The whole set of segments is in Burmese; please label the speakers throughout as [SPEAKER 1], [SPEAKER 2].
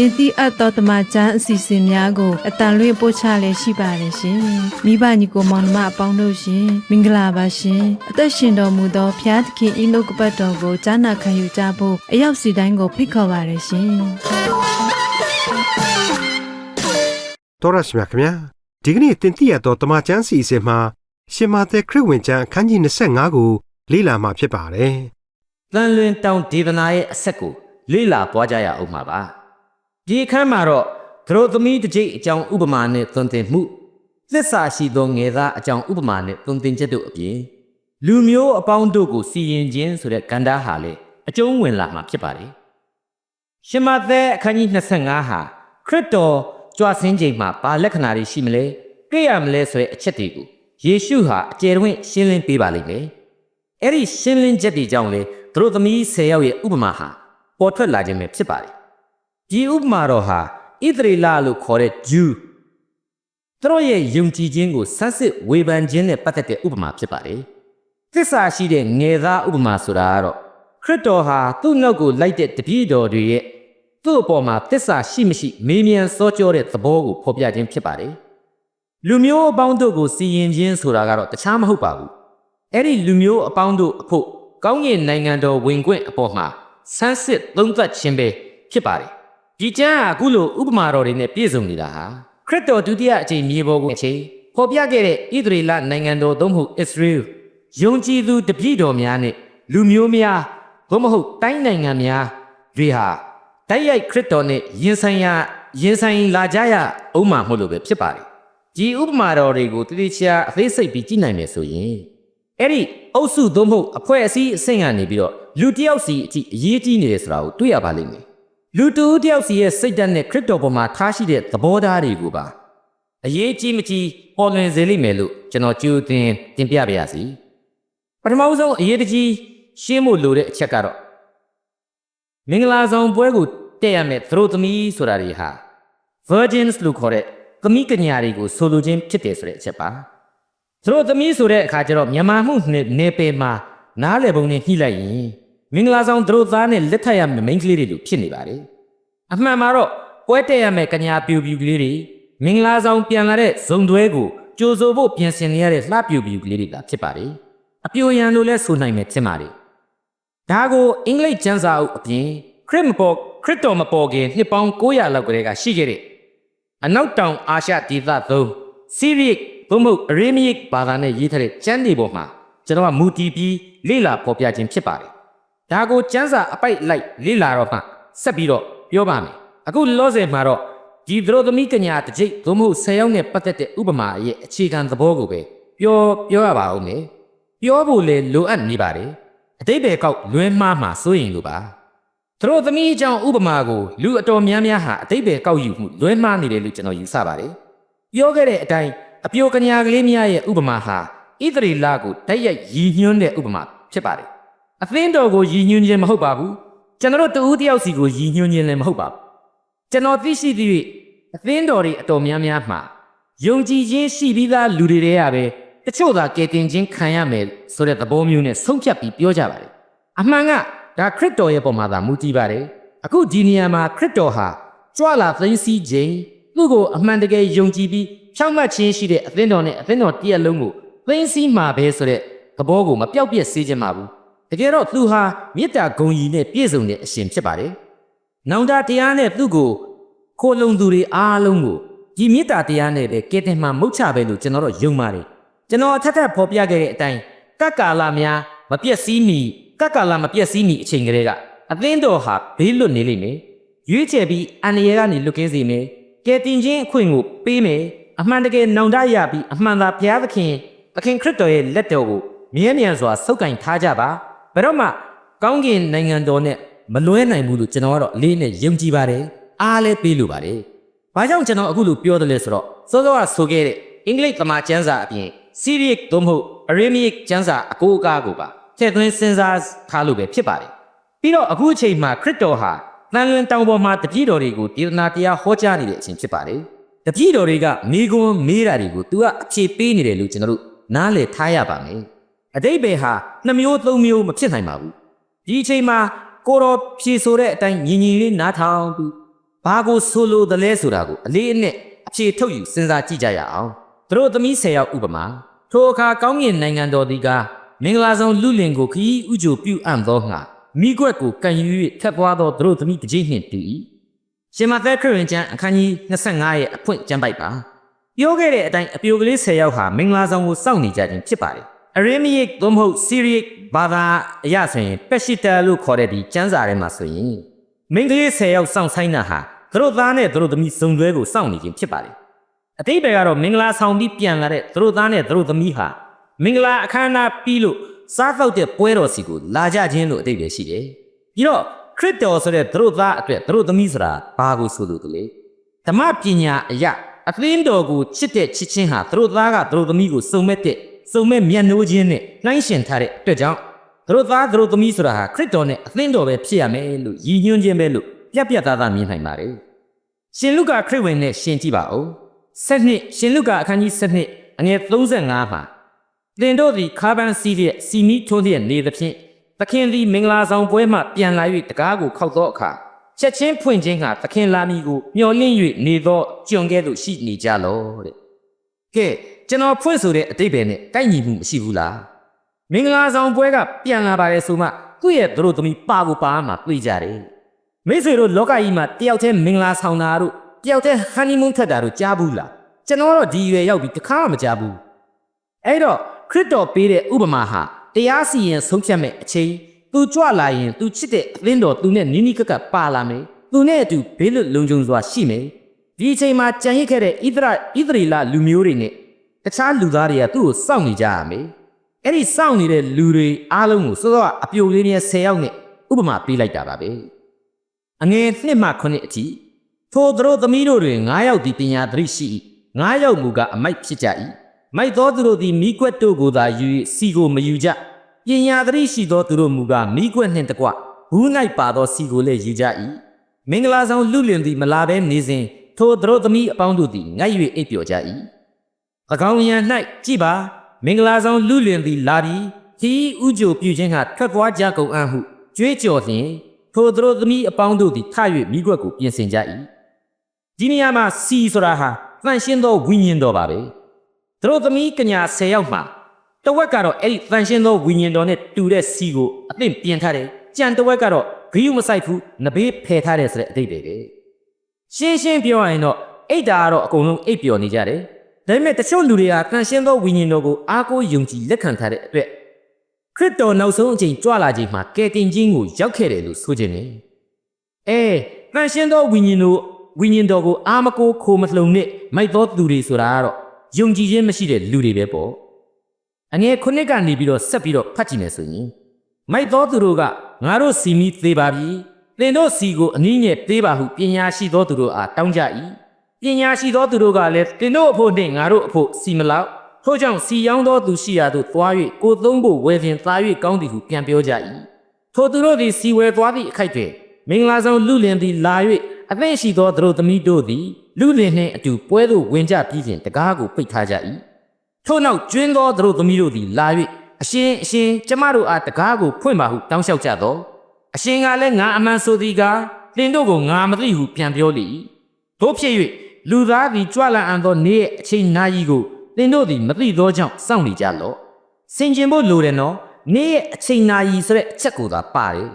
[SPEAKER 1] တင်တိအပ်သောတမချန်းအစီအစဉ်များကိုအတန်လွင့်ပို့ချလည်းရှိပါတယ်ရှင်။မိဘညီကိုမောင်နှမအပေါင်းတို့ရှင်မင်္ဂလာပါရှင်။အသက်ရှင်တော်မူသောဖျားသခင်ဤနှုတ်ကပတ်တော်ကိုကြားနာခံယူကြဖို့အရောက်စီတိုင်းကိုဖိတ်ခေါ်ပါတယ်ရှင်။
[SPEAKER 2] တော်ရရှိမြခင်ဗျာဒီကနေ့တင်ပြရတော့တမချန်းစီအစဉ်မှာရှင်မာသက်ခရစ်ဝင်ကျမ်းအခန်းကြီး25ကိုလေ့လာမှာဖြစ်ပါတယ်
[SPEAKER 3] တန်လွင်တောင်ဒေသနာရဲ့အဆက်ကိုလေ့လာသွားကြရအောင်ပါပါ ဒီအခန်းမှာတော့သတို့သမီးတစ်ကြိတ်အကြောင်းဥပမာနဲ့သွန်သင်မှုသစ္စာရှိသောငယ်သားအကြောင်းဥပမာနဲ့သွန်သင်ချက်တို့အပြင်လူမျိုးအပေါင်းတို့ကိုစီရင်ခြင်းဆိုတဲ့ကန္တာဟာလေအကျုံးဝင်လာမှာဖြစ်ပါတယ်ရှင်မသက်အခန်းကြီး25ဟာခရစ်တော်ကြွဆင်းချိန်မှာဘာလက္ခဏာတွေရှိမလဲတွေ့ရမလဲဆိုတဲ့အချက်တွေကိုယေရှုဟာအကျယ်တွင်ရှင်းလင်းပေးပါလိမ့်မယ်အဲ့ဒီရှင်းလင်းချက်တွေကြောင့်လေသူတို့သမီး10ယောက်ရဲ့ဥပမာဟာပေါ်ထွက်လာခြင်းပဲဖြစ်ပါတယ် ဒီဥပမာတော်ဟာဣသရေလလို့ခေါ်တဲ့ဂျူးသူတို့ရဲ့ယုံကြည်ခြင်းကိုဆန်းစစ်ဝေဖန်ခြင်းနဲ့ပတ်သက်တဲ့ဥပမာဖြစ်ပါတယ်သစ္စာရှိတဲ့ငယ်သားဥပမာဆိုတာကတော့ခရစ်တော်ဟာသူ့နောက်ကိုလိုက်တဲ့တပည့်တော်တွေရဲ့သူ့အပေါ်မှာသစ္စာရှိမရှိမေးမြန်းစောကြောတဲ့သဘောကိုဖော်ပြခြင်းဖြစ်ပါတယ်လူမျိုးအပေါင်းတို့ကိုစီရင်ခြင်းဆိုတာကတော့တခြားမဟုတ်ပါဘူးအဲ့ဒီလူမျိုးအပေါင်းတို့အဖို့ကောင်းကင်နိုင်ငံတော်ဝင်ခွင့်အပေါ်မှာဆန်းစစ်သုံးသပ်ခြင်းပဲဖြစ်ပါတယ် ဒီကျမ်းဟာအခုလိုဥပမာတော်တွေနဲ့ပြည့်စုံနေတာဟာခရစ်တော်ဒုတိယအကြိမ်မြေပေါ်ကိုအချိန်ဖော်ပြခဲ့တဲ့ဣသရေလနိုင်ငံတော်သို့မဟုတ်အစ္စရေးလ်ယုံကြည်သူတပည့်တော်များနဲ့လူမျိုးများသို့မဟုတ်တိုင်းနိုင်ငံများတွေဟာတိုက်ရိုက်ခရစ်တော်နဲ့ယဉ်ဆိုင်ရယဉ်ဆိုင်လာကြရအောင်မှာမဟုတ်လို့ပဲဖြစ်ပါတယ်ဒီဥပမာတော်တွေကိုတတိချာအသေးစိတ်ပြီးကြည့်နိုင်မယ်ဆိုရင်အဲ့ဒီအုပ်စုသို့မဟုတ်အဖွဲ့အစည်းအဆင့်ကနေပြီးတော့လူတစ်ယောက်စီအကြည့်အရေးကြီးနေတယ်ဆိုတာကိုတွေ့ရပါလိမ့်မယ် လူတူတစ်ယောက်စီရဲ့စိတ်ဓာတ်နဲ့ခရစ်တော်ပေါ်မှာထားရှိတဲ့သဘောထားတွေကိုပါအရေးကြီးမကြီးပေါ်လွင်စေလိမ့်မယ်လို့ကျွန်တော်ကြိုတင်တင်ပြပါရစီပထမဆုံးအရေးတကြီးရှင်းဖို့လိုတဲ့အချက်ကတော့မင်္ဂလာဆောင်ပွဲကိုတက်ရမယ်သတို့သမီးဆိုတာတွေဟာ virgins လို့ခေါ်တဲ့သမီးကညာတွေကိုဆိုလိုခြင်းဖြစ်တယ်ဆိုတဲ့အချက်ပါသူတို့သမီးဆိုတဲ့အခါကျတော့မြန်မာမှုနဲ့နေပယ်မှာနားလေပုံနဲ့ညှိလိုက်ရင် မင်္ဂလာဆောင်သူတို့သားနဲ့လက်ထပ်ရမယ့်မိန်းကလေးတွေလိုဖြစ်နေပါတယ်အမှန်မှာတော့ပွဲတက်ရမယ့်ကညာပြူပြူကလေးတွေမင်္ဂလာဆောင်ပြန်လာတဲ့ဇုံတွဲကိုကြိုဆိုဖို့ပြင်ဆင်နေရတဲ့လှပြူပြူကလေးတွေသာဖြစ်ပါတယ်အပြိုရန်လို့လဲဆိုနိုင်မယ်ဖြစ်ပါတယ်ဒါကိုအင်္ဂလိပ်ကျမ်းစာအုပ်အပြင်ခရစ်မပေါ်ခရစ်တော်မပေါ်ခင်နှစ်ပေါင်း900လောက်ကလေးကရှိခဲ့တဲ့အနောက်တောင်အာရှဒေသသုံးစီရိတ်ဘုံမဟုတ်အရေမီစ်ဘာသာနဲ့ရေးထားတဲ့ကျမ်းတွေပေါ်မှာကျွန်တော်ကမူတည်ပြီးလေ့လာဖော်ပြခြင်းဖြစ်ပါတယ်။ ဒါကိုကျမ်းစာအပိုက်လိုက်လေ့လာတော့မှဆက်ပြီးတော့ပြောပါမယ်။အခုလောဆယ်မှာတော့ဒီသတို့သမီးကညာတစ်ကြိတ်ဘုံမဟုတ်ဆယ်ယောက်နဲ့ပတ်သက်တဲ့ဥပမာရဲ့အခြေခံသဘောကိုပဲပြောပြောရပါဦးမယ်။ပြောဖို့လေလိုအပ်နေပါတယ်။အတိတ်ပဲကောက်လွဲမှားမှာစိုးရင်လိုပါ။သူတို့သမီးအကြောင်းဥပမာကိုလူအတော်များများဟာအတိတ်ပဲကောက်ယူမှုလွဲမှားနေတယ်လို့ကျွန်တော်ယူဆပါတယ်။ပြောခဲ့တဲ့အတိုင်းအပြိုကညာကလေးများရဲ့ဥပမာဟာဣသရေလကိုတိုက်ရိုက်ရည်ညွှန်းတဲ့ဥပမာဖြစ်ပါတယ်။ အသင်းတော်ကိုရည်ညွှန်းခြင်းမဟုတ်ပါဘူး။ကျွန်တော်တို့တဦးတယောက်စီကိုရည်ညွှန်းခြင်းလည်းမဟုတ်ပါဘူး။ကျွန်တော်သိရှိသည့်အသင်းတော်တွေအတော်များများမှာယုံကြည်ခြင်းရှိပြီးသားလူတွေတည်းရပဲတချို့သာကယ်တင်ခြင်းခံရမယ်ဆိုတဲ့သဘောမျိုးနဲ့ဆုံးဖြတ်ပြီးပြောကြပါတယ်။အမှန်ကဒါခရစ်တော်ရဲ့ပုံမှာသာမူတည်ပါတယ်။အခုဒီနေရာမှာခရစ်တော်ဟာကြွလာသိသိခြင်းသူ့ကိုအမှန်တကယ်ယုံကြည်ပြီးဖြောင့်မတ်ခြင်းရှိတဲ့အသင်းတော်နဲ့အသင်းတော်တရက်လုံးကိုသိသိမှာပဲဆိုတဲ့သဘောကိုမပြောက်ပြက်စေခြင်းပါဘူး တကယ်တော့သူဟာမေတ္တာဂုဏ်ကြီးနဲ့ပြည့်စုံတဲ့အရှင်ဖြစ်ပါတယ်နောင်တတရားနဲ့သူ့ကိုခိုလုံသူတွေအားလုံးကိုဒီမေတ္တာတရားနဲ့ပဲကဲတင်မှမုတ်ချပဲလို့ကျွန်တော်တို့ယုံပါတယ်ကျွန်တော်အထက်ထပ်ဖော်ပြခဲ့တဲ့အတိုင်းကတ်ကာလများမပြည့်စည်းမီကတ်ကာလမပြည့်စည်းမီအချိန်ကလေးကအသင်းတော်ဟာဘေးလွတ်နေလိမ့်မယ်ရွေးချယ်ပြီးအန္တရာယ်ကနေလွတ်ကင်းစေမယ်ကဲတင်ခြင်းအခွင့်ကိုပေးမယ်အမှန်တကယ်နောင်တရပြီးအမှန်သာဘုရားသခင်သခင်ခရစ်တော်ရဲ့လက်တော်ကိုမြဲမြံစွာဆုပ်ကင်ထားကြပါ ဘယ်တော့မှကောင်းကင်နိုင်ငံတော်နဲ့မလွဲနိုင်ဘူးလို့ကျွန်တော်ကတော့အလေးနဲ့ယုံကြည်ပါတယ်အားလည်းပေးလိုပါတယ်ဘာကြောင့်ကျွန်တော်အခုလိုပြောတယ်လဲဆိုတော့စောစောကဆိုခဲ့တဲ့အင်္ဂလိပ်သမာကျမ်းစာအပြင်စီရီယစ်သို့မဟုတ်အရေမီယစ်ကျမ်းစာအကိုအကားကိုပါထည့်သွင်းစဉ်းစားထားလို့ပဲဖြစ်ပါတယ်ပြီးတော့အခုအချိန်မှာခရစ်တော်ဟာတန်လွင်တောင်ပေါ်မှာတပည့်တော်တွေကိုဒေသနာတရားဟောကြားနေတဲ့အချိန်ဖြစ်ပါတယ်တပည့်တော်တွေကမိကွန်းမေးတာတွေကို तू ကအဖြေပေးနေတယ်လို့ကျွန်တော်တို့နားလည်ထားရပါမယ် အတိတ်ပဲဟာနှစ်မျိုးသုံးမျိုးမဖြစ်နိုင်ပါဘူးဒီအချိန်မှာကိုတော်ဖြေဆိုတဲ့အတိုင်းညီညီလေးနားထောင်ပြီးဘာကိုဆိုလိုသလဲဆိုတာကိုအလေးအနက်အဖြေထုတ်ယူစဉ်းစားကြည့်ကြရအောင်သူတို့သမီး၁၀ယောက်ဥပမာထိုအခါကောင်းကင်နိုင်ငံတော်ဒီကမင်္ဂလာဆောင်လူလင်ကိုခီးဥကြိုပြုအံ့သောငါမိကွက်ကိုကန်ယူ၍ထက်သွားသောသူတို့သမီးတစ်ကြိမ်နှင့်တူ၏ရှင်မသက်ခရစ်ဝင်ကျမ်းအခန်းကြီး25ရဲ့အဖွင့်ကျမ်းပိုက်ပါပြောခဲ့တဲ့အတိုင်းအပြိုကလေး10ယောက်ဟာမင်္ဂလာဆောင်ကိုစောင့်နေကြခြင်းဖြစ်ပါတယ် အရင်းမရိတ်သို့မဟုတ်စီရိတ်ဘာသာအရဆိုရင်ပက်ရှိတာလို့ခေါ်တဲ့ဒီကျမ်းစာထဲမှာဆိုရင်မင်္ဂလေး10ယောက်စောင့်ဆိုင်တာဟာသူတို့သားနဲ့သူတို့သမီးစုံတွဲကိုစောင့်နေခြင်းဖြစ်ပါတယ်အတိတ်ဘယ်ကတော့မင်္ဂလာဆောင်ပြီးပြန်လာတဲ့သူတို့သားနဲ့သူတို့သမီးဟာမင်္ဂလာအခမ်းအနားပြီးလို့စားသောက်တဲ့ပွဲတော်စီကိုလာကြခြင်းလို့အတိတ်ပဲရှိတယ်ပြီးတော့ခရစ်တော်ဆိုတဲ့သူတို့သားအတွက်သူတို့သမီးဆိုတာဘာကိုဆိုလို့လဲဓမ္မပညာအရာအသင်းတော်ကိုချစ်တဲ့ချစ်ချင်းဟာသူတို့သားကသူတို့သမီးကိုစုံမဲ့တဲ့ စုံမဲ့မျက်နှိုးခြင်းနဲ့နှိုင်းရှင်ထားတဲ့အတွက်ကြောင့်သူတို့သားသူတို့သမီးဆိုတာဟာခရစ်တော်နဲ့အသင်းတော်ပဲဖြစ်ရမယ်လို့ရည်ညွှန်းခြင်းပဲလို့ပြက်ပြက်သားသားမြင်နိုင်ပါတယ်ရှင်လုကာခရစ်ဝင်နဲ့ရှင်ကြည့်ပါဦးဆက်နှစ်ရှင်လုကာအခန်းကြီး7နှစ်အငယ်35မှာသင်တို့သည်ခါပန်းစီးတဲ့စီမီထွန်းတဲ့နေသဖြင့်သခင်သည်မင်္ဂလာဆောင်ပွဲမှပြန်လာ၍တကားကိုခောက်သောအခါချက်ချင်းဖွင့်ခြင်းကသခင်လာမည်ကိုမျှော်လင့်၍နေသောကြုံကဲ့သို့ရှိနေကြလောတဲ့ကဲ ကျွန်တော်ဖွင့်ဆိုတဲ့အတိတ်ပဲနဲ့ကိုက်ညီမှုမရှိဘူးလားမင်္ဂလာဆောင်ပွဲကပြန်လာပါတယ်ဆိုမှသူ့ရဲ့သူတို့သမီးပါကိုပါမှတွေ့ကြတယ်မိတ်ဆွေတို့လောကကြီးမှာတယောက်တည်းမင်္ဂလာဆောင်တာတို့တယောက်တည်းဟန်နီမွန်းထက်တာတို့ကြားဘူးလားကျွန်တော်တော့ဒီရွယ်ရောက်ပြီးတခါမှမကြားဘူးအဲ့တော့ခရစ်တော်ပေးတဲ့ဥပမာဟာတရားစီရင်ဆုံးဖြတ်မဲ့အချိန်သူကြွလာရင်သူချစ်တဲ့အသင်းတော်သူနဲ့နီးနီးကပ်ကပ်ပါလာမယ်သူနဲ့အတူဘေးလွတ်လုံခြုံစွာရှိမယ်ဒီအချိန်မှာကြံရစ်ခဲ့တဲ့ဣသရဣသရေလလူမျိုးတွေနဲ့ တခြားလူသားတွေကသူ့ကိုစောင့်နေကြရမယ်အဲ့ဒီစောင့်နေတဲ့လူတွေအားလုံးကိုစောစောအပြိုလေးနဲ့10ယောက်နဲ့ဥပမာပေးလိုက်တာပါပဲအငယ်1မှ9အထိထိုသူတို့သမီးတို့တွင်9ယောက်ဒီပညာသတိရှိ၏9ယောက်မူကအမိုက်ဖြစ်ကြ၏မိုက်သောသူတို့သည်မိကွက်တို့ကိုသာယူ၍စီကိုမယူကြပညာသတိရှိသောသူတို့မူကားမိကွက်နှင့်တကွဘူး၌ပါသောစီကိုလည်းယူကြ၏မင်္ဂလာဆောင်လူလင်သည်မလာဘဲနေစဉ်ထိုသူတို့သမီးအပေါင်းတို့သည်ငတ်၍အိပ်ပျော်ကြ၏၎ င်းရန်၌ကြည်ပါမင်္ဂလာဆောင်လူလင်သည်လာပြီးဒီဥကြိုပြုခြင်းကထွက်သွားကြကုန်အံ့ဟုကြွေးကြော်လျင်ထိုသူတို့သမီးအပေါင်းတို့သည်ထ၍မိကွက်ကိုပြင်ဆင်ကြ၏ဒီနေရာမှာစီဆိုတာဟာတန်ရှင်းသောဝိညာဉ်တော်ပါပဲသူတို့သမီးကညာ10ယောက်မှာတဝက်ကတော့အဲ့ဒီတန်ရှင်းသောဝိညာဉ်တော်နဲ့တူတဲ့စီကိုအသင့်ပြင်ထားတယ်ကြံတဝက်ကတော့ဂိယူမဆိုင်ဘူးနဘေးဖယ်ထားတယ်ဆိုတဲ့အတိတ်ပဲရှင်းရှင်းပြောရရင်တော့အိတ်တာကတော့အကုန်လုံးအိတ်ပျော်နေကြတယ် ဒါပေမဲ့တချို့လူတွေကတန်ရှင်းသောဝိညာဉ်တော်ကိုအားကိုးယုံကြည်လက်ခံထားတဲ့အတွက်ခရစ်တော်နောက်ဆုံးအချိန်ကြွလာချိန်မှာကယ်တင်ခြင်းကိုရောက်ခဲ့တယ်လို့ဆိုခြင်းနဲ့အဲတန်ရှင်းသောဝိညာဉ်တော်ဝိညာဉ်တော်ကိုအာမကိုခိုမလှုံနဲ့မိုက်သောသူတွေဆိုတာကတော့ယုံကြည်ခြင်းမရှိတဲ့လူတွေပဲပေါ့အငယ်ခုနှစ်ကနေပြီးတော့ဆက်ပြီးတော့ဖတ်ကြည့်မယ်ဆိုရင်မိုက်သောသူတို့ကငါတို့စီမီသေးပါပြီသင်တို့စီကိုအနည်းငယ်သေးပါဟုပညာရှိသောသူတို့အားတောင်းကြ၏ ပညာရှိသောသူတို့ကလည်းသင်တို့အဖို့နှင့်ငါတို့အဖို့စီမလောက်ထို့ကြောင့်စီရောင်းသောသူရှိရာသို့သွား၍ကိုသုံးဖို့ဝယ်ဖြင့်သား၍ကောင်းသည်ဟုပြန်ပြောကြ၏ထိုသူတို့သည်စီဝယ်သွားသည့်အခိုက်တွင်မင်္ဂလာဆောင်လူလင်သည်လာ၍အသင့်ရှိသောသူတို့သမီးတို့သည်လူလင်နှင့်အတူပွဲသို့ဝင်ကြပြီးဖြင့်တကားကိုပိတ်ထားကြ၏ထို့နောက်ကျွင်းသောသူတို့သမီးတို့သည်လာ၍အရှင်အရှင်ကျမတို့အားတကားကိုဖွင့်ပါဟုတောင်းလျှောက်ကြသောအရှင်ကလည်းငါအမှန်ဆိုသည်ကားသင်တို့ကိုငါမသိဟုပြန်ပြောလေ၏တို့ဖြစ်၍ လူသားသည်ကြွလာအံ့သောနေ့ရဲ့အချိန်နာရီကိုသင်တို့သည်မသိသောကြောင့်စောင့်နေကြလော့စင်ကျင်ဖို့လိုတယ်နော်နေ့ရဲ့အချိန်နာရီဆိုတဲ့အချက်ကိုသာပါတယ်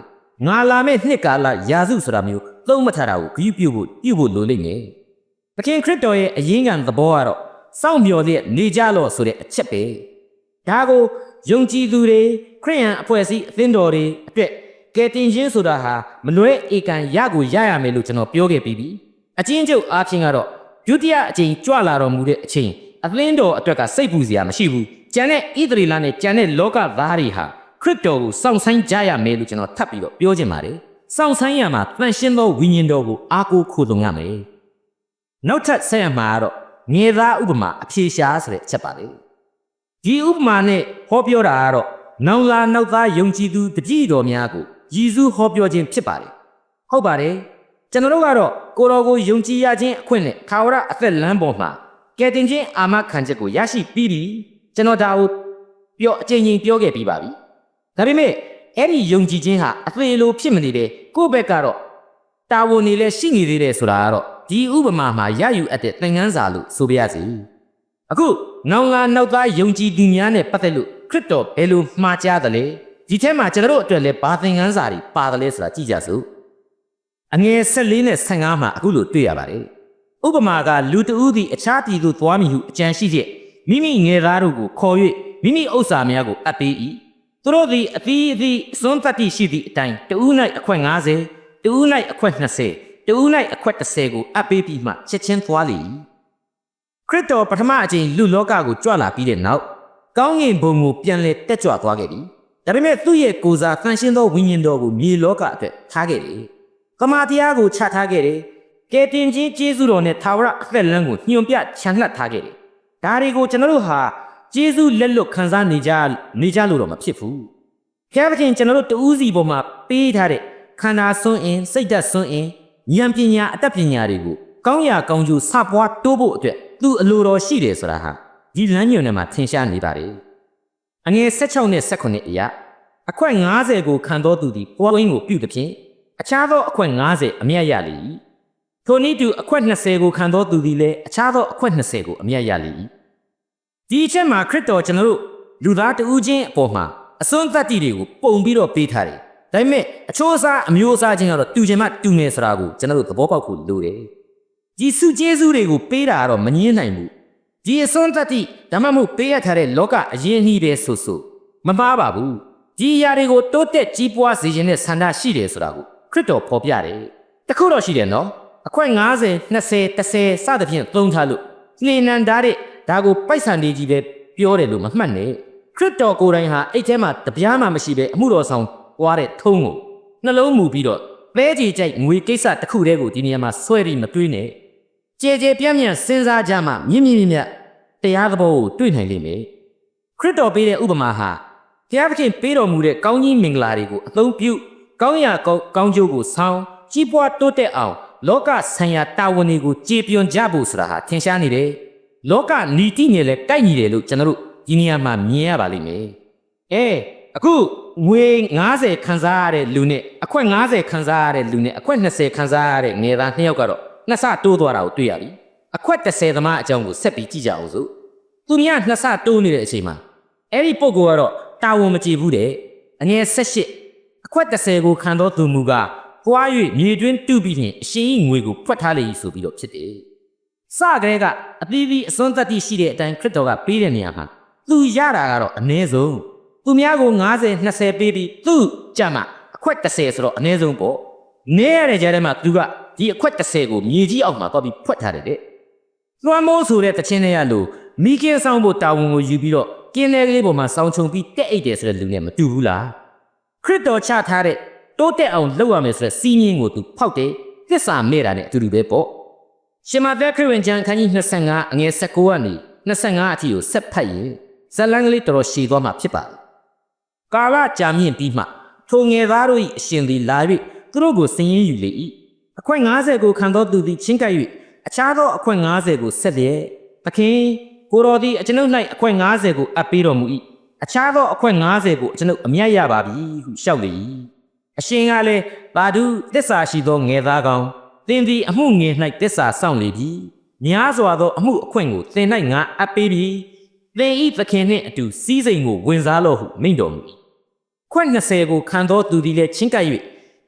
[SPEAKER 3] ငါလာမဲ့နှစ်ကာလရာစုဆိုတာမျိုးသုံးမထားတာကိုဂရုပြုဖို့ပြုဖို့လိုလိမ့်မယ်သခင်ခရစ်တော်ရဲ့အရင်းခံသဘောကတော့စောင့်မျှော်တဲ့နေကြလော့ဆိုတဲ့အချက်ပဲဒါကိုယုံကြည်သူတွေခရိယန်အဖွဲ့အစည်းအသင်းတော်တွေအတွက်ကယ်တင်ခြင်းဆိုတာဟာမလွဲဧကန်ရကိုရရမယ်လို့ကျွန်တော်ပြောခဲ့ပြီးပြီအချင်းချုပ်အားဖြင့်ကတော့ ဒုတိယအချိန်ကြွလာတော်မူတဲ့အချိန်အသင်းတော်အတွက်ကစိတ်ပူစရာမရှိဘူးကျန်တဲ့ဣသရေလနဲ့ကျန်တဲ့လောကသားတွေဟာခရစ်တော်ကိုစောင့်ဆိုင်ကြရမယ်လို့ကျွန်တော်ထပ်ပြီးတော့ပြောချင်ပါတယ်စောင့်ဆိုင်ရမှာတန်ရှင်းသောဝိညာဉ်တော်ကိုအားကိုးခိုလုံရမယ်နောက်ထပ်ဆက်ရမှာကတော့ငေသားဥပမာအဖြေရှားဆိုတဲ့အချက်ပါလေဒီဥပမာနဲ့ဟောပြောတာကတော့နောင်လာနောက်သားယုံကြည်သူတကြည်တော်များကိုယေရှုဟောပြောခြင်းဖြစ်ပါတယ်ဟုတ်ပါတယ် ကျွန်တော်တို့ကတော့ကိုတော်ကိုယုံကြည်ရခြင်းအခွင့်နဲ့ခါဝရအသက်လမ်းပေါ်မှာကယ်တင်ခြင်းအာမခံချက်ကိုရရှိပြီးပြီကျွန်တော်ဒါကိုပြောအချိန်ချင်းပြောခဲ့ပြီးပါပြီဒါပေမဲ့အဲ့ဒီယုံကြည်ခြင်းဟာအသေးလိုဖြစ်မနေတဲ့ကိုယ့်ဘက်ကတော့တာဝန်နေလဲရှိနေသေးတယ်ဆိုတာကတော့ဒီဥပမာမှာရယူအပ်တဲ့သင်ခန်းစာလို့ဆိုပြရစီအခုနောင်လာနောက်သားယုံကြည်သူများနဲ့ပတ်သက်လို့ခရစ်တော်ဘယ်လိုမှားကြားသလဲဒီထဲမှာကျွန်တော်တို့အတွက်လဲဘာသင်ခန်းစာတွေပါတယ်လဲဆိုတာကြည့်ကြစို့ အငယ်14နဲ့15မှာအခုလိုတွေ့ရပါတယ်။ဥပမာကလူတဦးသည်အခြားပြည်သို့သွားမည်ဟုအကြံရှိချက်မိမိငယ်သားတို့ကိုခေါ်၍မိမိဥစ္စာများကိုအပ်ပေး၏။သူတို့သည်အသီးအသီးအစွန်းတတ္တိရှိသည့်အတိုင်းတဦး၌အခွက်50တဦး၌အခွက်20တဦး၌အခွက်30ကိုအပ်ပေးပြီးမှချက်ချင်းသွားလေ၏။ခရစ်တော်ပထမအကြိမ်လူလောကကိုကြွလာပြီးတဲ့နောက်ကောင်းကင်ဘုံကိုပြန်လဲတက်ကြွသွားခဲ့ပြီ။ဒါပေမဲ့သူ့ရဲ့ကိုယ်စားဖန်ရှင်းသောဝိညာဉ်တော်ကိုမြေလောကအတွက်ထားခဲ့တယ်။ ကမာတရားကိုချထားခဲ့တယ်။ကယ်တင်ခြင်းကျေးဇူးတော်နဲ့သာဝရအသက်လမ်းကိုညွှန်ပြချန်လှပ်ထားခဲ့တယ်။ဒါတွေကိုကျွန်တော်တို့ဟာကျေးဇူးလက်လွတ်ခံစားနေကြနေကြလို့တော့မဖြစ်ဘူး။ဖျားပခြင်းကျွန်တော်တို့တူးစီပေါ်မှာပေးထားတဲ့ခန္ဓာစွန့်အင်စိတ်ဓာတ်စွန့်အင်ဉာဏ်ပညာအတတ်ပညာတွေကိုကောင်းရာကောင်းကျိုးစပွားတိုးဖို့အတွက်သူ့အလိုတော်ရှိတယ်ဆိုတာဟာဒီလမ်းညွှန်ထဲမှာထင်ရှားနေပါတယ်။အငယ်16နဲ့18အရာအခွက်90ကိုခံတော်သူသည်ပွားဝင်းကိုပြုတ်သည်ဖြင့် အခြားသောအခွင့်90အမြတ်ရလေ၏ထိုနည်းတူအခွင့်20ကိုခံသောသူသည်လည်းအခြားသောအခွင့်20ကိုအမြတ်ရလေ၏ဒီအချက်မှာခရစ်တော်ကျွန်တော်တို့လူသားတဦးချင်းအပေါ်မှာအစွန်းသတ္တိတွေကိုပုံပြီးတော့ပေးထားတယ်ဒါပေမဲ့အချိုးအစားအမျိုးအစားချင်းကတော့တူချင်မှတူနေဆိုတာကိုကျွန်တော်တို့သဘောပေါက်ဖို့လိုတယ်ဒီစုကျေးဇူးတွေကိုပေးတာကတော့မငင်းနိုင်ဘူးဒီအစွန်းသတ္တိဒါမှမဟုတ်ပေးရထားတဲ့လောကအရင်နှီးပဲဆိုဆိုမမှားပါဘူးဒီအရာတွေကိုတိုးတက်ကြီးပွားစေခြင်းနဲ့ဆန္ဒရှိတယ်ဆိုတာကို ခရစ်တော်ဖော်ပြတယ်။တခုတော့ရှိတယ်နော်။အခွင့်90 20 30စသဖြင့်သုံးထားလို့နှင်းနန်ထားတဲ့ဒါကိုပိုက်ဆံလေးကြီးပဲပြောတယ်လို့မမှတ်နဲ့။ခရစ်တော်ကိုယ်တိုင်ဟာအဲ့ထဲမှာတပြားမှမရှိပဲအမှုတော်ဆောင်ွားတဲ့ထုံးကိုနှလုံးမူပြီးတော့သဲကြီးကြိုက်ငွေကိစ္စတစ်ခုတည်းကိုဒီနေရာမှာဆွဲပြီးမတွေးနဲ့။ကြဲကြဲပြန့်ပြန့်စဉ်းစားကြမှမြင့်မြင့်မြင့်မြတ်တရားသဘောကိုတွေ့နိုင်လိမ့်မယ်။ခရစ်တော်ပေးတဲ့ဥပမာဟာဘုရားသခင်ပေးတော်မူတဲ့ကောင်းကြီးမင်္ဂလာတွေကိုအသုံးပြု ကောင်းရာကောင်းကောင်းကျိုးကိုဆောင်ကြီးပွားတိုးတက်အောင်လောကဆိုင်ရာတာဝန်တွေကိုကြေပြွန်ကြဖို့ဆိုတာဟာထင်ရှားနေတယ်။လောကနီတိနဲ့လည်းကိုက်ညီတယ်လို့ကျွန်တော်တို့ဒီနေရာမှာမြင်ရပါလိမ့်မယ်။အဲအခုငွေ90ခန်းစားရတဲ့လူနဲ့အခွက်90ခန်းစားရတဲ့လူနဲ့အခွက်20ခန်းစားရတဲ့ငယ်သားနှစ်ယောက်ကတော့နှစ်ဆတိုးသွားတာကိုတွေ့ရပြီ။အခွက်30သမားအကြောင်းကိုဆက်ပြီးကြည့်ကြအောင်စို့။သူများနှစ်ဆတိုးနေတဲ့အချိန်မှာအဲ့ဒီပုံကတော့တာဝန်မကြည့်ဘူးတဲ့အငယ်78အ ခွက်30ကိုခံတော်သူမူကားပွား၍မြေတွင်းတူပြီးဖြင့်အရှင်၏ငွေကိုဖွက်ထားလေ၏ဆိုပြီးတော့ဖြစ်တယ်။စကလေးကအသီးသီးအစွန်းသက်တိရှိတဲ့အတိုင်းခရစ်တော်ကပေးတဲ့နေရာမှာသူရတာကတော့အနည်းဆုံးသူများကို90 20ပေးပြီးသူကြမှာအခွက်30ဆိုတော့အနည်းဆုံးပေါ့။နေရတဲ့ကြားထဲမှာသူကဒီအခွက်30ကိုမြေကြီးအောက်မှာတော့ပြီးဖွက်ထားတယ်တဲ့။လွှမ်းမိုးဆိုတဲ့တခြင်းတွေကလို့မိကင်းဆောင်ဖို့တာဝန်ကိုယူပြီးတော့ကင်းတဲ့ကလေးပေါ်မှာစောင်းချုံပြီးတက်အိတ်တယ်ဆိုတဲ့လူနဲ့မတူဘူးလား ခရစ်တော်ချထားတဲ့တိုးတက်အောင်လုပ်ရမယ်ဆိုတဲ့စီးမြင်ကိုသူဖောက်တယ်သစ္စာမဲ့တာနဲ့အတူတူပဲပေါ့ရှင်မသက်ခရစ်ဝင်ကျမ်းခန်းကြီး25အငယ်19ကနေ25အထိကိုဆက်ဖတ်ရင်ဇလန်ကလေးတော်တော်ရှည်သွားမှာဖြစ်ပါတယ်ကာလကြာမြင့်ပြီးမှထိုငယ်သားတို့၏အရှင်သည်လာ၍သူတို့ကိုစည်ရင်ယူလေ၏အခွင့်90ကိုခံသောသူသည်ချင်းကပ်၍အခြားသောအခွင့်90ကိုဆက်လျက်သခင်ကိုတော်သည်အကျွန်ုပ်၌အခွင့်90ကိုအပ်ပေးတော်မူ၏ အခြားသောအခွင့်90ကိုအကျွန်ုပ်အမြတ်ရပါပြီဟုလျှောက်လေ၏အရှင်ကလည်းဘာဒုတစ္ဆာရှိသောငယ်သားကောင်သင်သည်အမှုငယ်၌တစ္ဆာဆောင်လေပြီများစွာသောအမှုအခွင့်ကိုသင်၌ငါအပ်ပေးပြီသင်ဤသခင်နှင့်အတူစီးစိမ်ကိုဝင်စားလော့ဟုမိန့်တော်မူ၏ခွင့်20ကိုခံသောသူသည်လည်းချင်းကပ်၍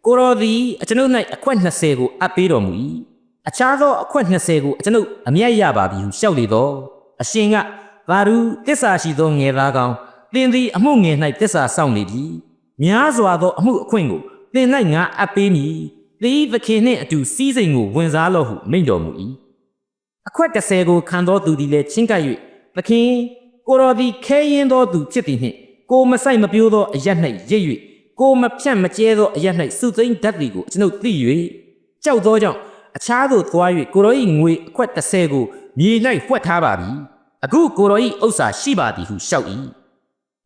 [SPEAKER 3] ကိုတော်သည်အကျွန်ုပ်၌အခွင့်20ကိုအပ်ပေးတော်မူ၏အခြားသောအခွင့်20ကိုအကျွန်ုပ်အမြတ်ရပါပြီဟုလျှောက်လေသောအရှင်ကဘာဒုတစ္ဆာရှိသောငယ်သားကောင် သင်သည်အမှုငယ်၌တစ္ဆာဆောင်လေပြီများစွာသောအမှုအခွင့်ကိုသင်၌ငါအပ်ပေးမည်သင်၏သခင်နှင့်အတူစီးစိမ်ကိုဝင်စားလော့ဟုမိန့်တော်မူ၏အခွက်30ကိုခံသောသူသည်လည်းချင်းကပ်၍သခင်ကိုတော်သည်ခဲရင်သောသူဖြစ်သည်နှင့်ကိုမဆိုင်မပြိုးသောအရက်၌ရစ်၍ကိုမဖြန့်မကျဲသောအရက်၌စုသိမ့်တတ်သည်ကိုကျွန်ုပ်သိ၍ကြောက်သောကြောင့်အခြားသို့သွား၍ကိုတော်၏ငွေအခွက်30ကိုမြေ၌ဖွက်ထားပါပြီအခုကိုတော်၏ဥစ္စာရှိပါသည်ဟုလျှောက်၏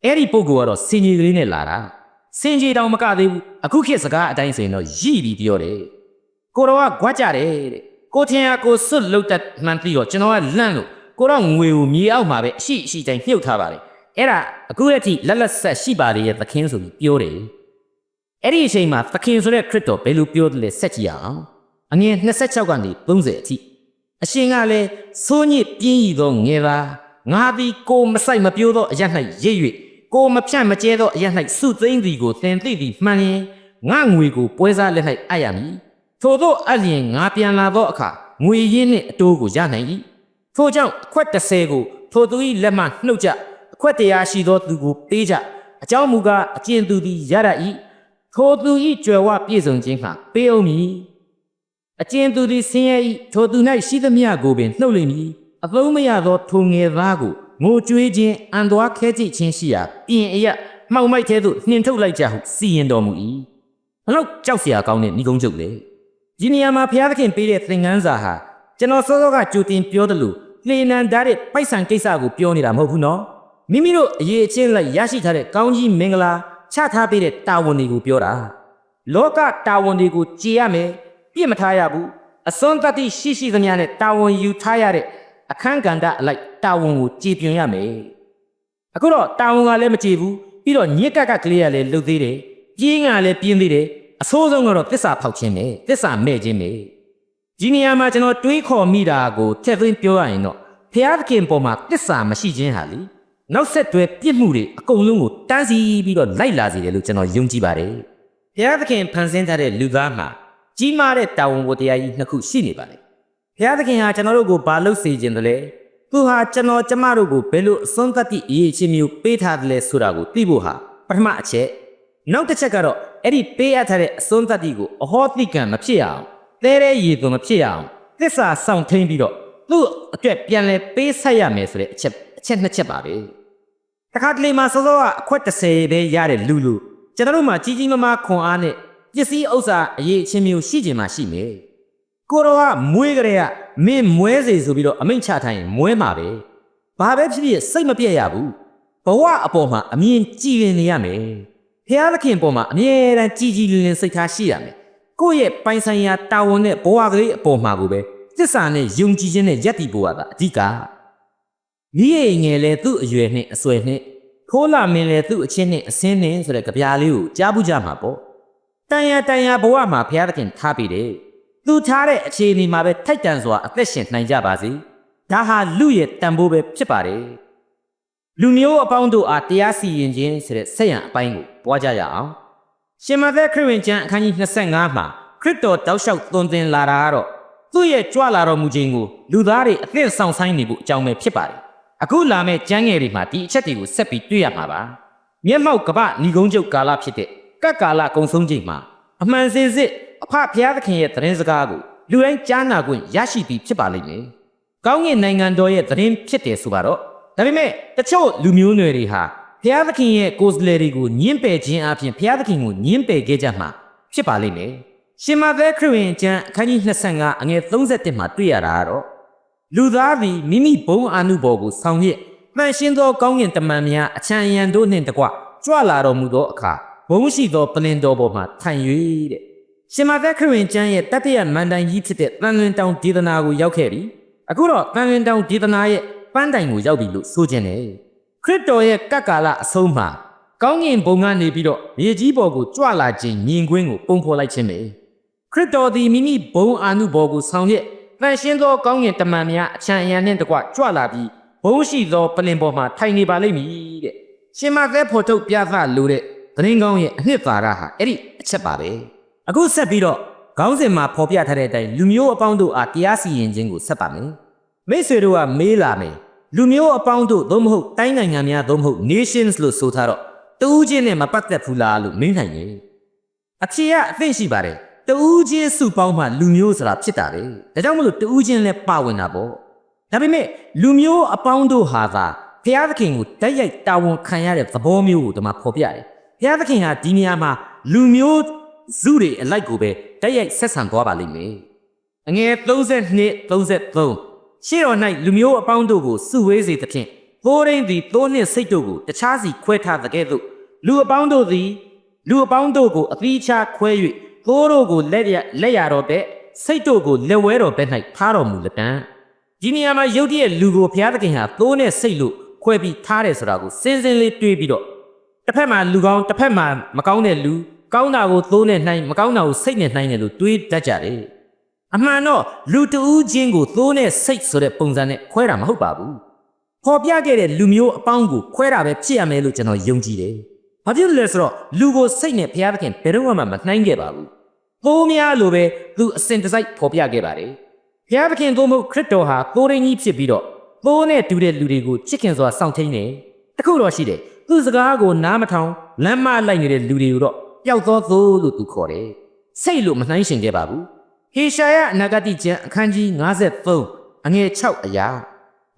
[SPEAKER 3] အဲ့ဒီပုဂ္ဂိုလ်ကတော့စင်ကြီးကလေးနဲ့လာတာစင်ကြီးတောင်မကသေးဘူးအခုခေတ်စကားအတိုင်းဆိုရင်တော့ရည်ပြီးပြောတယ်ကိုတော်ကခွက်ကြတယ်တဲ့ကိုထင်ရကိုစွတ်လုတ်တက်မှန်ပြီးတော့ကျွန်တော်ကလန့်လို့ကိုတော့ငွေကိုမြေအောက်မှာပဲအရှိအရှိတိုင်းမြုပ်ထားပါတယ်အဲ့ဒါအခုအထိလက်လက်ဆက်ရှိပါတယ်ရဲ့သခင်ဆိုပြီးပြောတယ်အဲ့ဒီအချိန်မှာသခင်ဆိုတဲ့ခရစ်တော်ဘယ်လိုပြောတယ်လဲဆက်ကြည့်ရအောင်အငယ်26ကနေ30အထိအရှင်ကလည်းစိုးညစ်ပြင်းရည်သောငယ်ပါငါသည်ကိုမဆိုင်မပြိုးသောအရ၌ရိပ်၍ ကိုမဖြန့်မကျဲသောအရ၌စုသိမ့်သည်ကိုသင်သိသည်မှန်ရင်ငါငွေကိုပွဲစားလက်၌အပ်ရမည်ထို့သောအလျင်ငါပြန်လာသောအခါငွေရင်းနှင့်အတိုးကိုရနိုင်၏ထို့ကြောင့်အခွက်30ကိုထိုသူ၏လက်မှနှုတ်ကြအခွက်တရားရှိသောသူကိုပေးကြအကြောင်းမူကားအကျဉ်သူသည်ရတတ်၏ထိုသူ၏ကြွယ်ဝပြည့်စုံခြင်းမှာပေးအောင်မည်အကျဉ်သူသည်ဆင်းရဲ၏ထိုသူ၌ရှိသမျှကိုပင်နှုတ်လိမ့်မည်အသုံးမရသောထိုငယ်သားကို ငိုကြွေးခြင်းအံသွားခဲကြည့်ခြင်းရှိရာပြင်အရမှောက်မိုက်သေးသို့နှင်ထုတ်လိုက်ကြဟုစီရင်တော်မူ၏ဘလောက်ကြောက်เสียကောင်းတဲ့ဤကုန်းချုပ်လေ ဒီနေရာမှာဘုရားသခင်ပေးတဲ့သင်ခန်းစာဟာကျွန်တော်စောစောကကြိုတင်ပြောသလိုလေနံဓာတ်တဲ့ပိုက်ဆံကိစ္စကိုပြောနေတာမဟုတ်ဘူးနော်မိမိတို့အရေးအချင်းလိုက်ရရှိထားတဲ့ကောင်းကြီးမင်္ဂလာချထားပေးတဲ့တာဝန်တွေကိုပြောတာလောကတာဝန်တွေကိုကြည်ရမယ်ပြစ်မထားရဘူးအစွန်းတတ္တိရှိရှိသမျှနဲ့တာဝန်ယူထားရတဲ့ အခန်းကဏ္ဍအလိုက်တာဝန်ကိုကြည်ပြွင်ရမယ်အခုတော့တာဝန်ကလည်းမကြည်ဘူးပြီးတော့ညစ်ကက်ကကလေးကလည်းလှုပ်သေးတယ်ပြင်းကလည်းပြင်းသေးတယ်အဆိုးဆုံးကတော့တစ္ဆာဖောက်ခြင်းပဲတစ္ဆာမဲ့ခြင်းပဲဒီနေရာမှာကျွန်တော်တွေးခေါ်မိတာကိုထည့်သွင်းပြောရရင်တော့ဖျားသခင်ပေါ်မှာတစ္ဆာမရှိခြင်းဟာလေနောက်ဆက်တွဲပြစ်မှုတွေအကုန်လုံးကိုတန်းစီပြီးတော့လိုက်လာစေတယ်လို့ကျွန်တော်ယုံကြည်ပါတယ်ဖျားသခင်ဖန်ဆင်းထားတဲ့လူသားမှာကြီးမားတဲ့တာဝန်ဝတ္တရားကြီးနှစ်ခုရှိနေပါတယ် ဖျားသခင်ဟာကျွန်တော်တို့ကိုဘာလို့စေခြင်းတလဲသူဟာကျွန်တော်ကျမတို့ကိုဘယ်လိုအစွန်းတတ္တိအရေးချင်းမျိုးပေးထားတယ်လဲဆိုတာကိုသိဖို့ဟာပထမအချက်နောက်တစ်ချက်ကတော့အဲ့ဒီပေးအပ်ထားတဲ့အစွန်းတတ္တိကိုအဟောတိကံမဖြစ်အောင်တဲတဲ့ရည်သွန်မဖြစ်အောင်သစ္စာဆောင်ထိန်ပြီးတော့သူ့အတွက်ပြန်လဲပေးဆက်ရမယ်ဆိုတဲ့အချက်အချက်နှစ်ချက်ပါပဲတခါတလေမှာစောစောကအခွက်30ပဲရတဲ့လူလူကျွန်တော်တို့မှာကြီးကြီးမားမားခွန်အားနဲ့ပစ္စည်းဥစ္စာအရေးအချင်းမျိုးရှိခြင်းမှရှိမယ် ကိုတော်ကမွေးကြတဲ့ကမင်းမွဲစေဆိုပြီးတော့အမိန့်ချထားရင်မွဲမှာပဲဘာပဲဖြစ်ဖြစ်စိတ်မပြည့်ရဘူးဘဝအပေါ်မှာအမြင်ကြည်ရင်နေရမယ်ဖျားသခင်ပေါ်မှာအမြဲတမ်းကြည်ကြည်လင်လင်စိတ်ထားရှိရမယ်။ကိုယ့်ရဲ့ပိုင်ဆိုင်ရာတာဝန်နဲ့ဘဝကလေးအပေါ်မှာကိုပဲသစ္စာနဲ့ယုံကြည်ခြင်းနဲ့ယက်တည်ဖို့ကအဓိက။မိရဲ့ငယ်လဲသူ့အရွယ်နဲ့အဆွဲနဲ့ခိုးလာမင်းလဲသူ့အချင်းနဲ့အစင်းနဲ့ဆိုတဲ့ကြပြားလေးကိုကြားဘူးကြမှာပေါ့။တန်ရတန်ရဘဝမှာဖျားသခင်ထားပြီးတယ်။ သူထားတဲ့အခြေအနေမှာပဲထိုက်တန်စွာအသက်ရှင်နိုင်ကြပါစေ။ဒါဟာလူရဲ့တန်ဖိုးပဲဖြစ်ပါတယ်။လူမျိုးအပေါင်းတို့အားတရားစီရင်ခြင်းဆိုတဲ့ဆက်ရန်အပိုင်းကိုပွားကြရအောင်ရှင်မသက်ခရစ်ဝင်ကျမ်းအခန်းကြီး25မှာခရစ်တော်တောက်လျှောက်သွန်သင်လာတာကတော့သူ့ရဲ့ကြွလာတော်မူခြင်းကိုလူသားတွေအသင့်ဆောင်ဆိုင်နေဖို့အကြောင်းပဲဖြစ်ပါတယ်အခုလာမယ့်ကျမ်းငယ်တွေမှာဒီအချက်တွေကိုဆက်ပြီးတွေ့ရမှာပါမျက်မှောက်ကပ္ပဏီကုန်းချုပ်ကာလဖြစ်တဲ့ကတ်ကာလကုံဆုံးချိန်မှာ အမှန်စင်စစ်အဖဖျားသခင်ရဲ့သတင်းစကားကိုလူတိုင်းကြားနာခွင့်ရရှိပြီးဖြစ်ပါလိမ့်မယ်ကောင်းကင်နိုင်ငံတော်ရဲ့သတင်းဖြစ်တယ်ဆိုပါတော့ဒါပေမဲ့တချို့လူမျိုးနွယ်တွေဟာဘုရားသခင်ရဲ့ကိုယ်စားလှယ်တွေကိုညှင်းပယ်ခြင်းအပြင်ဘုရားသခင်ကိုညှင်းပယ်ခဲ့ကြမှာဖြစ်ပါလိမ့်မယ်။ရှင်မသက်ခရစ်ဝင်ကျမ်းအခန်းကြီး25အငယ်31မှာတွေ့ရတာကတော့လူသားသည်မိမိဘုံအာနုဘော်ကိုဆောင်ရွက်မှန်ရှင်းသောကောင်းကင်တမန်များအချမ်းအယံတို့နှင့်တကွကြွလာတော်မူသောအခါ ဘုံရှိသောပလင်တော်ပေါ်မှာထိုင်၍တဲ့ရှင်မသက်ခရစ်ဝင်ကျမ်းရဲ့တတိယမန်တိုင်ကြီးဖြစ်တဲ့တန်လွင်တောင်ဒေသနာကိုရောက်ခဲ့ပြီအခုတော့တန်လွင်တောင်ဒေသနာရဲ့ပန်းတိုင်ကိုရောက်ပြီလို့ဆိုခြင်းတယ်ခရစ်တော်ရဲ့ကပ်ကာလအဆုံးမှာကောင်းကင်ဘုံကနေပြီးတော့မြေကြီးပေါ်ကိုကြွလာခြင်းမြင်ကွင်းကိုပုံဖော်လိုက်ခြင်းပဲခရစ်တော်သည်မိမိဘုံအာနုဘော်ကိုဆောင်ရွက်တန်ရှင်းသောကောင်းကင်တမန်များအချမ်းအယံနှင့်တကွကြွလာပြီးဘုံရှိသောပလင်ပေါ်မှာထိုင်နေပါလိမ့်မည်တဲ့ရှင်မသက်ဖို့ထုတ်ပြသလိုတဲ့ သတင်းကောင်းရဲ့အနှစ်သာရဟာအဲ့ဒီအချက်ပါပဲအခုဆက်ပြီးတော့ခေါင်းစဉ်မှာဖော်ပြထားတဲ့အတိုင်းလူမျိုးအပေါင်းတို့အားတရားစီရင်ခြင်းကိုဆက်ပါမယ်မိတ်ဆွေတို့ကမေးလာမယ်လူမျိုးအပေါင်းတို့သို့မဟုတ်တိုင်းနိုင်ငံများသို့မဟုတ် nations လို့ဆိုထားတော့တူးချင်းနဲ့မပတ်သက်ဘူးလားလို့မင်းနိုင်ရဲ့အဖြေကအသိရှိပါတယ်တူးချင်းစုပေါင်းမှလူမျိုးဆိုတာဖြစ်တာပဲဒါကြောင့်မလို့တူးချင်းလည်းပါဝင်တာပေါ့ဒါပေမဲ့လူမျိုးအပေါင်းတို့ဟာသာဘုရားသခင်ကိုတိုက်ရိုက်တာဝန်ခံရတဲ့သဘောမျိုးကိုဒီမှာဖော်ပြတယ် ဘုရားသခင်ဟာဒီနေရာမှာလူမျိုးစုတွေအလိုက်ကိုပဲတိုက်ရိုက်ဆက်ဆံသွားပါလိမ့်မယ်အငယ်32 33ရှေ့တော်၌လူမျိုးအပေါင်းတို့ကိုစုဝေးစေသဖြင့်သိုးရင်းသည်သိုးနှင့်စိတ်တို့ကိုတခြားစီခွဲထားသကဲ့သို့လူအပေါင်းတို့သည်လူအပေါင်းတို့ကိုအသီးခြားခွဲ၍သိုးတို့ကိုလက်ရလက်ရတော်တဲ့စိတ်တို့ကိုလက်ဝဲတော်ဘက်၌ထားတော်မူလက်တံဒီနေရာမှာယုတ်တရဲ့လူကိုဘုရားသခင်ဟာသိုးနဲ့စိတ်လို့ခွဲပြီးထားတယ်ဆိုတာကိုစင်စင်လေးတွေးပြီးတော့ တစ်ဖက်မှာလူကောင်းတစ်ဖက်မှာမကောင်းတဲ့လူကောင်းတာကိုသိုးနဲ့နှိုင်းမကောင်းတာကိုစိတ်နဲ့နှိုင်းတယ်လို့တွေးတတ်ကြတယ်အမှန်တော့လူတဦးချင်းကိုသိုးနဲ့စိတ်ဆိုတဲ့ပုံစံနဲ့ခွဲတာမဟုတ်ပါဘူးဖော်ပြခဲ့တဲ့လူမျိုးအပေါင်းကိုခွဲတာပဲဖြစ်ရမယ်လို့ကျွန်တော်ယုံကြည်တယ်ဘာဖြစ်လို့လဲဆိုတော့လူကိုစိတ်နဲ့ဘုရားသခင်ဘယ်တော့မှမနှိုင်းခဲ့ပါဘူးသိုးများလိုပဲသူအစဉ်တစိုက်ဖော်ပြခဲ့ပါတယ်။ဘုရားသခင်သို့မဟုတ်ခရစ်တော်ဟာသိုးရင်းကြီးဖြစ်ပြီးတော့သိုးနဲ့တူတဲ့လူတွေကိုချစ်ခင်စွာစောင့်ထိန်နေ။တခုတော့ရှိတယ်။ သူစကားကိုနားမထောင်လမ်းမလိုက်နေတဲ့လူတွေကိုတော့ပျောက်သောသိုးလို့သူခေါ်တယ်။စိတ်လို့မနှိုင်းရှင်ခဲ့ပါဘူး။ဟေရှာယအနာဂတိကျမ်းအခန်းကြီး53အငယ်6အရာ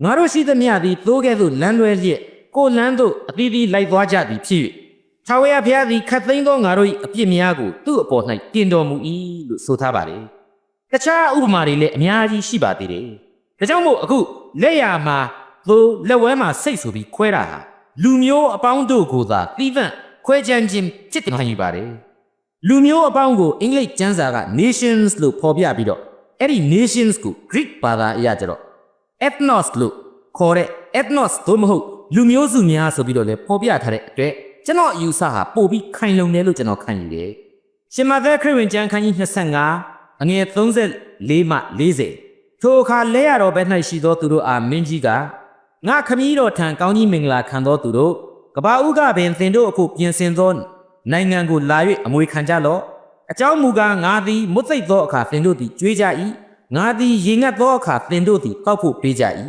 [SPEAKER 3] ငါတို့ရှိသမျှသည်သိုးကဲ့သို့လမ်းလွဲလျက်ကိုယ်လမ်းသို့အသီးသီးလိုက်သွားကြသည်ဖြစ်၍ထာဝရဘုရားသည်ခတ်သိမ်းသောငါတို့၏အပြစ်များကိုသူ့အပေါ်၌တင်တော်မူ၏လို့ဆိုထားပါတယ်။တခြားဥပမာတွေလည်းအများကြီးရှိပါသေးတယ်။ဒါကြောင့်မို့အခုလက်ရမှာသို့လက်ဝဲမှာစိတ်ဆိုပြီးခွဲတာဟာ လူမျိုးအပေါင်းတို့ကိုသာသီးသန့်ခွဲခြမ်းခြင်းဖြစ်တယ်ယူပါတယ်။လူမျိုးအပေါင်းကိုအင်္ဂလိပ်ကျမ်းစာက nations လို့ဖော်ပြပြီးတော့အဲ့ဒီ nations ကို Greek ဘာသာအရကျတော့ ethnos လို့ခေါ်တဲ့ ethnos သို့မဟုတ်လူမျိုးစုများဆိုပြီးတော့လည်းဖော်ပြထားတဲ့အတွက်ကျွန်တော်အယူဆဟာပို့ပြီးခိုင်လုံတယ်လို့ကျွန်တော်ခံယူတယ်။ရှင်မသက်ခရစ်ဝင်ကျမ်းခန်းကြီး25အငယ်34မှ40ထိုအခါလဲရတော်ဘက်၌ရှိသောသူတို့အားမင်းကြီးက ငါခမည်းတော်ထံကောင်းကြီးမင်္ဂလာခံသောသူတို့ကဘာဥကပင်သင်တို့အခုပြင်ဆင်သောနိုင်ငံကိုလာ၍အမွေခံကြလော့အကြောင်းမူကားငါသည်မွတ်သိပ်သောအခါသင်တို့သည်ကြွေးကြ၏ငါသည်ရေငတ်သောအခါသင်တို့သည်ကောက်ဖို့ပေးကြ၏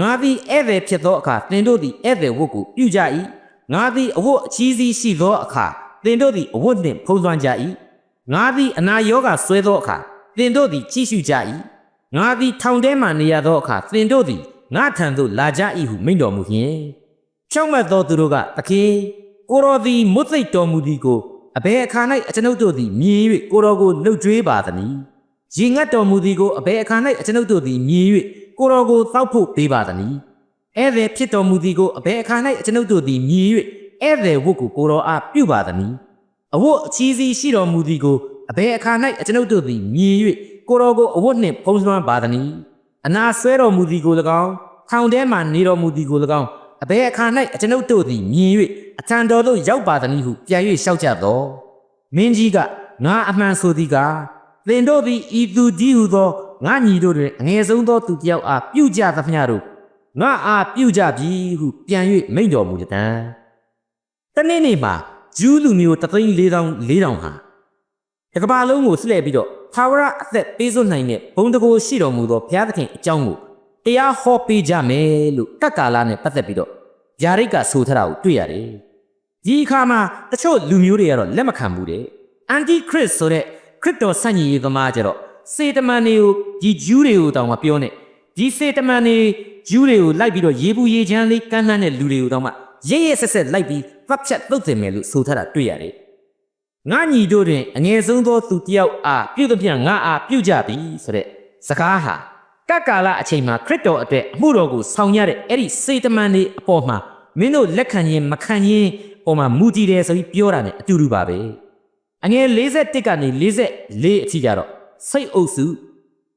[SPEAKER 3] ငါသည်ဧည့်သည်ဖြစ်သောအခါသင်တို့သည်ဧည့်သည်ဝတ်ကိုပြုကြ၏ငါသည်အဝတ်အချီးစီးရှိသောအခါသင်တို့သည်အဝတ်နှင့်ဖုံးလွှမ်းကြ၏ငါသည်အနာရောဂါဆွဲသောအခါသင်တို့သည်ကြည့်ရှုကြ၏ငါသည်ထောင်ထဲမှနေရသောအခါသင်တို့သည် ငါထံသို့လာကြ၏ဟုမိန့်တော်မူလျှင်ချောက်မတ်သောသူတို့ကသခင်ကိုတော်သည်မွတ်သိပ်တော်မူသည်ကိုအဘယ်အခါ၌အကျွန်ုပ်တို့သည်မြင်၍ကိုတော်ကိုလှုပ်ကြွေးပါသနည်းရင်ငတ်တော်မူသည်ကိုအဘယ်အခါ၌အကျွန်ုပ်တို့သည်မြင်၍ကိုတော်ကိုတောက်ဖို့ပေးပါသနည်းဧည့်သည်ဖြစ်တော်မူသည်ကိုအဘယ်အခါ၌အကျွန်ုပ်တို့သည်မြင်၍ဧည့်သည်ဝတ်ကိုကိုတော်အားပြုပါသနည်းအဝတ်အချီးစီးရှိတော်မူသည်ကိုအဘယ်အခါ၌အကျွန်ုပ်တို့သည်မြင်၍ကိုတော်ကိုအဝတ်နှင့်ဖုံးလွှမ်းပါသနည်း အနာဆွဲတော်မူသည်ကို၎င်းထောင်ထဲမှနေတော်မူသည်ကို၎င်းအဘယ်အခါ၌အကျွန်ုပ်တို့သည်မြင်၍အထံတော်သို့ရောက်ပါသနည်းဟုပြန်၍လျှောက်ကြသောမင်းကြီးကငါအမှန်ဆိုသည်ကားသင်တို့သည်ဤသူကြီးဟုသောငါညီတို့တွင်အငယ်ဆုံးသောသူတစ်ယောက်အားပြုကြသမျှတို့ငါအားပြုကြပြီဟုပြန်၍မိန့်တော်မူတံတနေ့နေ့မှာဂျူးလူမျိုးတသိန်း၄000 400ဟာတကဘာလုံးကိုလှည့်ပြီးတော့ သာဝရအသက်ပေးစွနိုင်တဲ့ဘုံတကိုရှိတော်မူသောဘုရားသခင်အကြောင်းကိုတရားဟောပေးကြမယ်လို့ကတ်ကာလာနဲ့ပတ်သက်ပြီးတော့ယာရိတ်ကဆိုထားတာကိုတွေ့ရတယ်ဒီအခါမှာတချို့လူမျိုးတွေကတော့လက်မခံဘူးတဲ့အန်တီခရစ်ဆိုတဲ့ခရစ်တော်ဆန့်ကျင်ရေးသမားကြတော့စေတမန်တွေကိုဒီဂျူးတွေကိုတောင်မှပြောနေဒီစေတမန်တွေဂျူးတွေကိုလိုက်ပြီးတော့ရေဘူးရေချမ်းလေးကမ်းလှမ်းတဲ့လူတွေကိုတောင်မှရဲရဲဆက်ဆက်လိုက်ပြီးဖတ်ဖြတ်သုတ်တင်မယ်လို့ဆိုထားတာတွေ့ရတယ် ငါညီတို့တွင်အငယ်ဆုံးသောသူတစ်ယောက်အားပြုသမျှငါအားပြုကြပြီဆိုတဲ့စကားဟာကကကာလအချိန်မှာခရစ်တော်အတွက်အမှုတော်ကိုဆောင်ရတဲ့အဲ့ဒီစေတမန်တွေအပေါ်မှာမင်းတို့လက်ခံခြင်းမခံခြင်းပေါ်မှာမူတည်တယ်ဆိုပြီးပြောတာ ਨੇ အတူတူပါပဲအငယ်41ကနေ44အထိကြတော့စိတ်အုပ်စု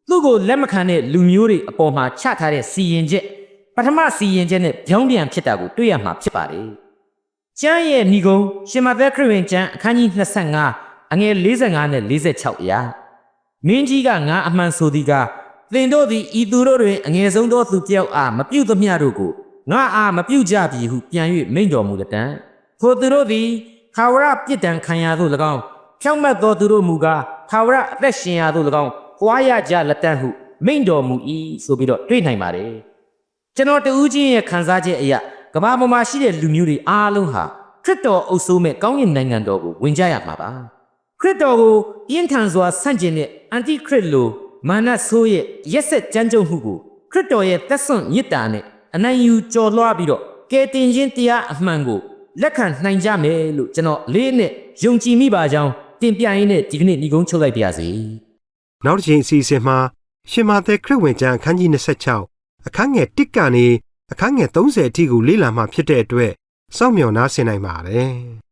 [SPEAKER 3] သူ့ကိုလက်မခံတဲ့လူမျိုးတွေအပေါ်မှာချထားတဲ့စီရင်ချက်ပထမစီရင်ချက်နဲ့ပြောင်းပြန်ဖြစ်တာကိုတွေ့ရမှာဖြစ်ပါတယ် ကျမ်းရဲ့ဏီကုံရှင်မသက်ခရစ်ဝင်ကျမ်းအခန်းကြီး25အငယ်45နဲ့46အရာမင်းကြီးကငါအမှန်ဆိုသည်ကသင်တို့သည်ဤသူတို့တွင်အငယ်ဆုံးသောသူတစ်ယောက်အားမပြုသမျှတို့ကိုငါအားမပြုကြပြီဟုပြန်၍မိန့်တော်မူတဲ့တံထိုသူတို့သည်ခါဝရပြစ်ဒဏ်ခံရသို့၎င်းဖြောင့်မတ်သောသူတို့မူကားခါဝရအသက်ရှင်ရသို့၎င်းပွားရကြလက်တန်းဟုမိန့်တော်မူ၏ဆိုပြီးတော့တွေ့နိုင်ပါတယ်ကျွန်တော်တဦးချင်းရဲ့ခံစားချက်အရာ ကမ္ဘာပေါ်မှာရှိတဲ့လူမျိုးတွေအားလုံးဟာခရစ်တော်အုပ်စိုးမဲ့ကောင်းကင်နိုင်ငံတော်ကိုဝင်ကြရမှာပါခရစ်တော်ကိုပြင်းထန်စွာဆန့်ကျင်တဲ့အန်တီခရစ်လိုမာနဆိုးရဲ့ရက်ဆက်ကြမ်းကြုတ်မှုကိုခရစ်တော်ရဲ့သက်စွန့်မြစ်တာနဲ့အနိုင်ယူကြော်လွှားပြီးတော့ကယ်တင်ခြင်းတရားအမှန်ကိုလက်ခံနိုင်ကြမယ်လို့ကျွန်တော်လေးနဲ့ယုံကြည်မိပါကြောင်းတင်ပြရင်းနဲ့ဒီကနေ့ညီကုန်းချုပ်လိုက်ပါရစေ
[SPEAKER 2] နောက်တစ်ချိန်အစီအစဉ်မှာရှင်မာသက်ခရစ်ဝင်ကျမ်းအခန်းကြီး26အခန်းငယ်1ကနေ အခန်းငယ်30အထိကိုလေ့လာမှဖြစ်တဲ့အတွက်စောင့်မျှော်နားဆင်နိုင်ပါတယ်။